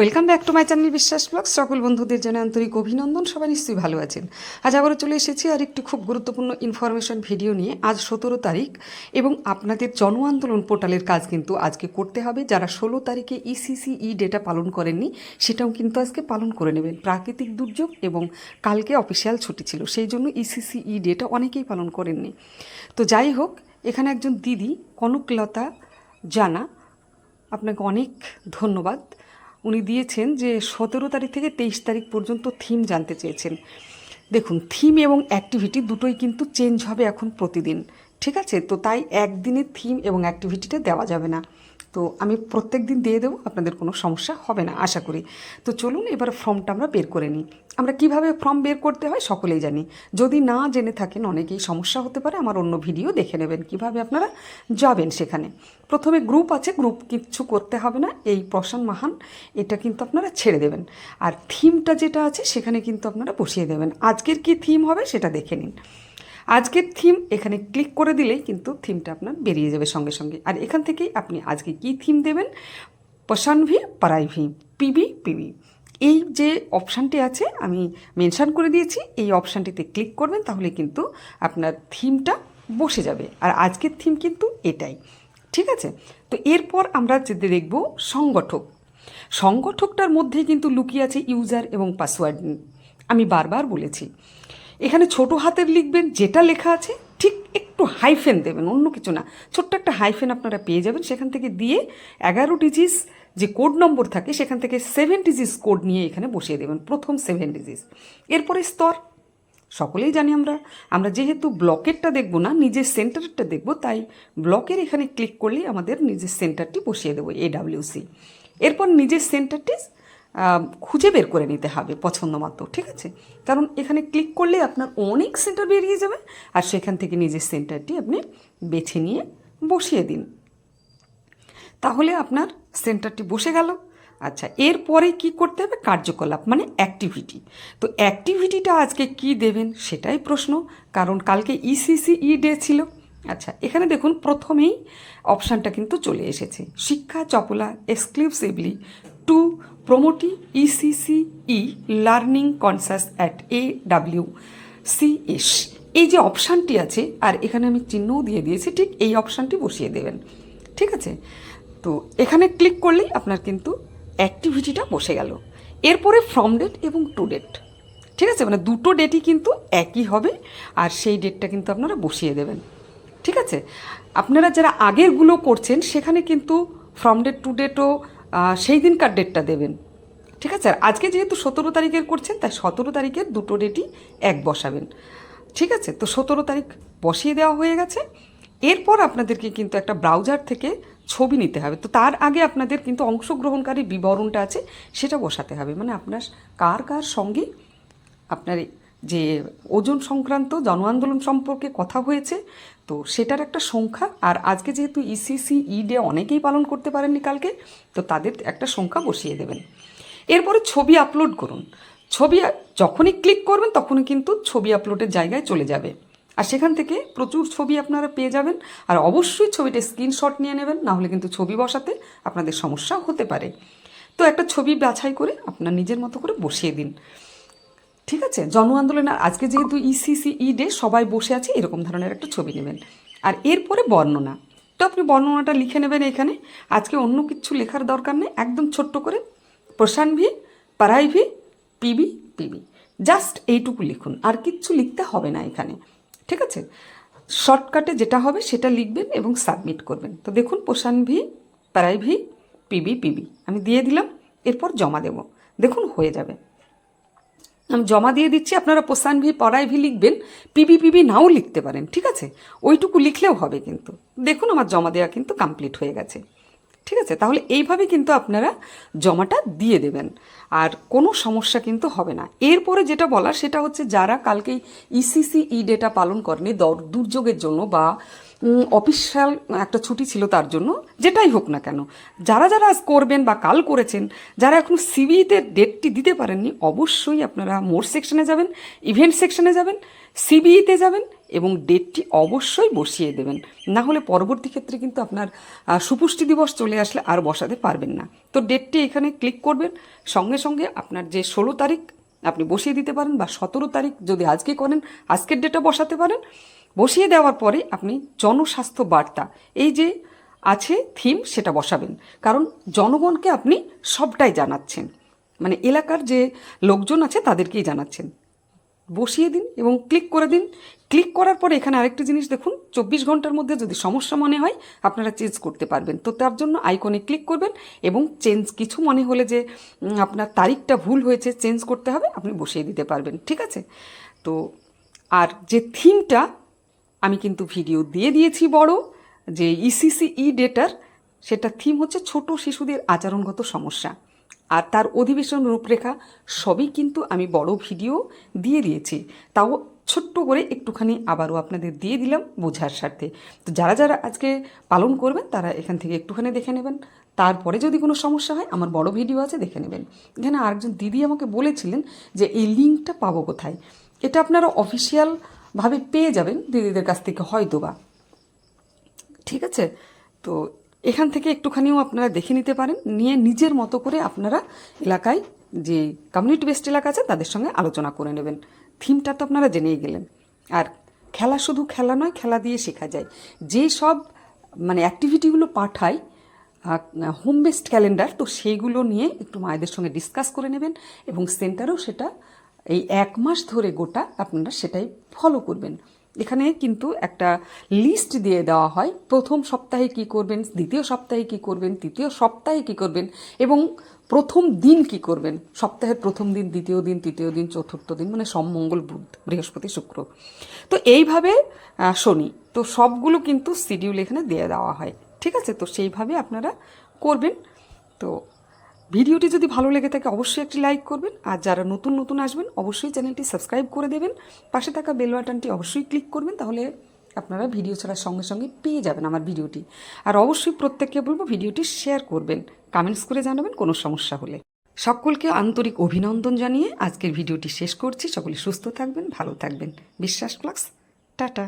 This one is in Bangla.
Welcome back to my channel Biswas blog সকল বন্ধুদের জানাই আন্তরিক অভিনন্দন, সবাই নিশ্চয়ই ভালো আছেন। আজ আবারও চলে এসেছি আর একটি খুব গুরুত্বপূর্ণ ইনফরমেশন ভিডিও নিয়ে। আজ সতেরো তারিখ এবং আপনাদের জন আন্দোলন পোর্টালের কাজ কিন্তু আজকে করতে হবে। যারা ষোলো তারিখে E ইসিসি ই ডেটা পালন করেননি, সেটাও কিন্তু আজকে পালন করে নেবেন। প্রাকৃতিক দুর্যোগ এবং কালকে অফিসিয়াল ছুটি ছিল, সেই জন্য E ইসিসি ই ডেটা অনেকেই পালন করেননি। তো যাই হোক, এখানে একজন দিদি, কনকলতা জানা, আপনাকে অনেক ধন্যবাদ। উনি দিয়েছেন যে সতেরো তারিখ থেকে তেইশ তারিখ পর্যন্ত থিম জানতে চেয়েছেন। দেখুন থিম এবং অ্যাক্টিভিটি দুটোই কিন্তু চেঞ্জ হবে এখন প্রতিদিন, ঠিক আছে? তো তাই একদিনে থিম এবং অ্যাক্টিভিটিটা দেওয়া যাবে না। তো আমি প্রত্যেক দিন দিয়ে দেবো, আপনাদের কোনো সমস্যা হবে না, আশা করি। তো চলুন এবার ফর্মটা আমরা বের করে নিই। আমরা কীভাবে ফর্ম বের করতে হয় সকলেই জানি। যদি না জেনে থাকেন, অনেকেই সমস্যা হতে পারে, আমার অন্য ভিডিও দেখে নেবেন। কীভাবে আপনারা যাবেন সেখানে? প্রথমে গ্রুপ আছে গ্রুপ কিচ্ছু করতে হবে না, এই প্রশান মাহান, এটা কিন্তু আপনারা ছেড়ে দেবেন। আর থিমটা যেটা আছে, সেখানে কিন্তু আপনারা বসিয়ে দেবেন। আজকের কি থিম হবে, সেটা দেখে নিন। আজকের থিম এখানে ক্লিক করে দিলেই কিন্তু থিমটা আপনার বেরিয়ে যাবে সঙ্গে সঙ্গে। আর এখান থেকেই আপনি আজকে কি থিম দেবেন? পশানভি পারাইভি, পিবি পিবি। এই যে অপশানটি আছে, আমি মেনশান করে দিয়েছি, এই অপশানটিতে ক্লিক করবেন, তাহলে কিন্তু আপনার থিমটা বসে যাবে। আর আজকের থিম কিন্তু এটাই, ঠিক আছে? তো এরপর আমরা যেতে দেখব সংগঠক। সংগঠকটার মধ্যেই কিন্তু লুকিয়ে আছে ইউজার এবং পাসওয়ার্ড আমি বারবার বলেছি এখানে ছোট হাতের লিখবেন, যেটা লেখা আছে, ঠিক একটু হাইফেন দেবেন, অন্য কিছু না। ছোট্ট একটা হাইফেন আপনারা পেয়ে যাবেন, সেখান থেকে দিয়ে এগারো ডিজিস যে কোড নম্বর থাকে, সেখান থেকে সেভেন ডিজিস কোড নিয়ে এখানে বসিয়ে দেবেন, প্রথম সেভেন ডিজিস এরপরে স্তর। সকলেই জানি আমরা আমরা যেহেতু ব্লকেরটা দেখব না, নিজের সেন্টারটা দেখব, তাই ব্লকের এখানে ক্লিক করলেই আমাদের নিজের সেন্টারটি বসিয়ে দেবো এডাব্লিউসি এরপর নিজের সেন্টারটি খুঁজে বের করে নিতে হবে পছন্দ মতো, ঠিক আছে? কারণ এখানে ক্লিক করলে আপনার অনেক সেন্টার বেরিয়ে যাবে আর সেখান থেকে নিজের সেন্টারটি আপনি বেছে নিয়ে বসিয়ে দিন। তাহলে আপনার সেন্টারটি বসে গেল। আচ্ছা এরপরে কি করতে হবে? কার্যকলাপ মানে অ্যাক্টিভিটি তো অ্যাক্টিভিটিটা আজকে কি দেবেন সেটাই প্রশ্ন, কারণ কালকে E ইসিসি ই ডে ছিল। আচ্ছা এখানে দেখুন প্রথমেই অপশানটা কিন্তু চলে এসেছে। শিক্ষা, চপলা exclusively to ECC e learning conscious at A W CS এই যে অপশানটি আছে, আর এখানে আমি চিহ্নও দিয়ে দিয়েছি, ঠিক এই অপশানটি বসিয়ে দেবেন, ঠিক আছে? তো এখানে ক্লিক করলেই আপনার কিন্তু অ্যাক্টিভিটিটা বসে গেল। এরপরে ফ্রম ডেট এবং টু ডেট, ঠিক আছে? মানে দুটো ডেটই কিন্তু একই হবে, আর সেই ডেটটা কিন্তু আপনারা বসিয়ে দেবেন, ঠিক আছে? আপনারা যারা আগেরগুলো করছেন, সেখানে কিন্তু ফ্রম ডেট, টু ডেটও সেই দিনকার ডেটটা দেবেন। ঠিক আছে? আর আজকে যেহেতু সতেরো তারিখের করছেন, তাই সতেরো তারিখের দুটো ডেটই এক বসাবেন। ঠিক আছে? তো সতেরো তারিখ বসিয়ে দেওয়া হয়ে গেছে। এরপর আপনাদেরকে কিন্তু একটা ব্রাউজার থেকে ছবি নিতে হবে। তো তার আগে আপনাদের কিন্তু অংশগ্রহণকারী বিবরণটা আছে, সেটা বসাতে হবে। মানে আপনার কার কার সঙ্গে আপনার যে ওজন সংক্রান্ত জন আন্দোলন সম্পর্কে কথা হয়েছে, তো সেটার একটা সংখ্যা। আর আজকে যেহেতু ইসিসি ই ডে অনেকেই পালন করতে পারেননি কালকে, তো তাদের একটা সংখ্যা বসিয়ে দেবেন। এরপরে ছবি আপলোড করুন। ছবি যখনই ক্লিক করবেন, তখনই কিন্তু ছবি আপলোডের জায়গায় চলে যাবে। আর সেখান থেকে প্রচুর ছবি আপনারা পেয়ে যাবেন। আর অবশ্যই ছবিটা স্ক্রিনশট নিয়ে নেবেন, না হলে কিন্তু ছবি বসাতে আপনাদের সমস্যা হতে পারে। তো একটা ছবি বাছাই করে আপনার নিজের মতো করে বসিয়ে দিন। ঠিক আছে? জন আন্দোলন আর আজকে যেহেতু E ইসিসি ই ডে সবাই বসে আছে, এরকম ধরনের একটা ছবি নেবেন। আর এরপরে বর্ণনা। তো আপনি বর্ণনাটা লিখে নেবেন এখানে। আজকে অন্য কিছু লেখার দরকার নেই, একদম ছোট্ট করে। প্রশান ভি পারাই ভি, পিবি পিবি। জাস্ট এইটুকু লিখুন, আর কিচ্ছু লিখতে হবে না এখানে। ঠিক আছে? শর্টকাটে যেটা হবে সেটা লিখবেন এবং সাবমিট করবেন। তো দেখুন পোষান ভি পারাই ভি, পিবি পিবি। আমি দিয়ে দিলাম, এরপর জমা দেব। দেখুন, হয়ে যাবে। আমি জমা দিয়ে দিচ্ছি, আপনারা পোষান ভি পড়াই ভি লিখবেন, পিবি পিবি নাও লিখতে পারেন, ঠিক আছে? ওইটুকু লিখলেও হবে কিন্তু। দেখুন আমার জমা দেওয়া কিন্তু কমপ্লিট হয়ে গেছে। ঠিক আছে? তাহলে এইভাবে কিন্তু আপনারা জমাটা দিয়ে দেবেন। আর কোনো সমস্যা কিন্তু হবে না। এরপরে যেটা বলার, সেটা হচ্ছে যারা কালকেই ইসিসি ই ডেটা পালন করেনি দর- দুর্যোগের জন্য বা অফিসিয়াল একটা ছুটি ছিল তার জন্য, যেটাই হোক না কেন। যারা যারা আজ করবেন বা কাল করেছেন, যারা এখন সিবিতে ডেটটি দিতে পারেননি, অবশ্যই আপনারা মোর সেকশনে যাবেন ইভেন্ট সেকশনে যাবেন সিবিইতে যাবেন এবং ডেটটি অবশ্যই বসিয়ে দেবেন। না হলে পরবর্তী ক্ষেত্রে কিন্তু আপনার সুপুষ্টি দিবস চলে আসলে আর বসাতে পারবেন না। তো ডেটটি এখানে ক্লিক করবেন। সঙ্গে সঙ্গে আপনার যে ষোলো তারিখ আপনি বসিয়ে দিতে পারেন বা সতেরো তারিখ যদি আজকে করেন, আজকের ডেটা বসাতে পারেন। বসিয়ে দেওয়ার পরে আপনি জনস্বাস্থ্য বার্তা, এই যে আছে থিম সেটা বসাবেন। কারণ জনগণকে আপনি সবটাই জানাচ্ছেন। মানে এলাকার যে লোকজন আছে তাদেরকেই জানাচ্ছেন। বসিয়ে দিন এবং ক্লিক করে দিন। ক্লিক করার পরে এখানে আরেকটি জিনিস দেখুন, চব্বিশ ঘণ্টার মধ্যে যদি সমস্যা মনে হয়, আপনারা চেঞ্জ করতে পারবেন। তো তার জন্য আইকনে ক্লিক করবেন এবং চেঞ্জ কিছু মনে হলে যে আপনার তারিখটা ভুল হয়েছে চেঞ্জ করতে হবে, আপনি বসিয়ে দিতে পারবেন। ঠিক আছে? তো আর যে থিমটা আমি কিন্তু ভিডিও দিয়ে দিয়েছি বড়, যে ইসিসি ই ডেটার সেটা থিম হচ্ছে ছোট শিশুদের আচরণগত সমস্যা। আর তার অধিবেশন রূপরেখা সবই কিন্তু আমি বড় ভিডিও দিয়ে দিয়েছি। তাও ছোট্ট করে একটুখানি আবারও আপনাদের দিয়ে দিলাম বোঝার স্বার্থে। তো যারা যারা আজকে পালন করবেন, তারা এখান থেকে একটুখানি দেখে নেবেন। তারপরে যদি কোনো সমস্যা হয়, আমার বড় ভিডিও আছে, দেখে নেবেন। এখানে আরেকজন দিদি আমাকে বলেছিলেন যে, এই লিঙ্কটা পাবো কোথায়? এটা আপনারা অফিসিয়ালভাবে পেয়ে যাবেন দিদিদের কাছ থেকে হয়তো বা ঠিক আছে? তো এখান থেকে একটুখানিও আপনারা দেখে নিতে পারেন। নিয়ে নিজের মতো করে আপনারা এলাকায় যে কমিউনিটি বেসড এলাকা আছে, তাদের সঙ্গে আলোচনা করে নেবেন। থিমটা তো আপনারা জেনেই গেলেন। আর খেলা শুধু খেলা নয়, খেলা দিয়ে শেখা যায়। যে সব মানে অ্যাক্টিভিটিগুলো পাঠায় হোম বেসড ক্যালেন্ডার তো সেইগুলো নিয়ে একটু মায়েদের সঙ্গে ডিসকাস করে নেবেন এবং সেন্টারেও সেটা এই এক মাস ধরে গোটা আপনারা সেটাই ফলো করবেন। এখানে কিন্তু একটা লিস্ট দিয়ে দেওয়া হয়। প্রথম সপ্তাহে কি করবেন, দ্বিতীয় সপ্তাহে কি করবেন, তৃতীয় সপ্তাহে কি করবেন এবং প্রথম দিন কি করবেন। সপ্তাহের প্রথম দিন, দ্বিতীয় দিন, তৃতীয় দিন, চতুর্থ দিন মানে মঙ্গল, বুধ, বৃহস্পতি, শুক্র। তো এইভাবে শনি। তো সবগুলো কিন্তু শিডিউল এখানে দিয়ে দেওয়া হয়। ঠিক আছে? তো সেইভাবে আপনারা করবেন। তো ভিডিওটি যদি ভালো লেগে থাকে, অবশ্যই একটি লাইক করবেন। আর যারা নতুন নতুন আসবেন, অবশ্যই চ্যানেলটি সাবস্ক্রাইব করে দেবেন। পাশে থাকা বেল বাটনটি অবশ্যই ক্লিক করবেন, তাহলে আপনারা ভিডিও ছাড়ার সঙ্গে সঙ্গে পেয়ে যাবেন আমার ভিডিওটি। আর অবশ্যই প্রত্যেককে বলব, ভিডিওটি শেয়ার করবেন। কমেন্টস করে জানাবেন, কোনো সমস্যা হলে। সকলকে আন্তরিক অভিনন্দন জানিয়ে আজকের ভিডিওটি শেষ করছি। সকলে সুস্থ থাকবেন, ভালো থাকবেন। বিশ্বাস প্লাক্স টাটা।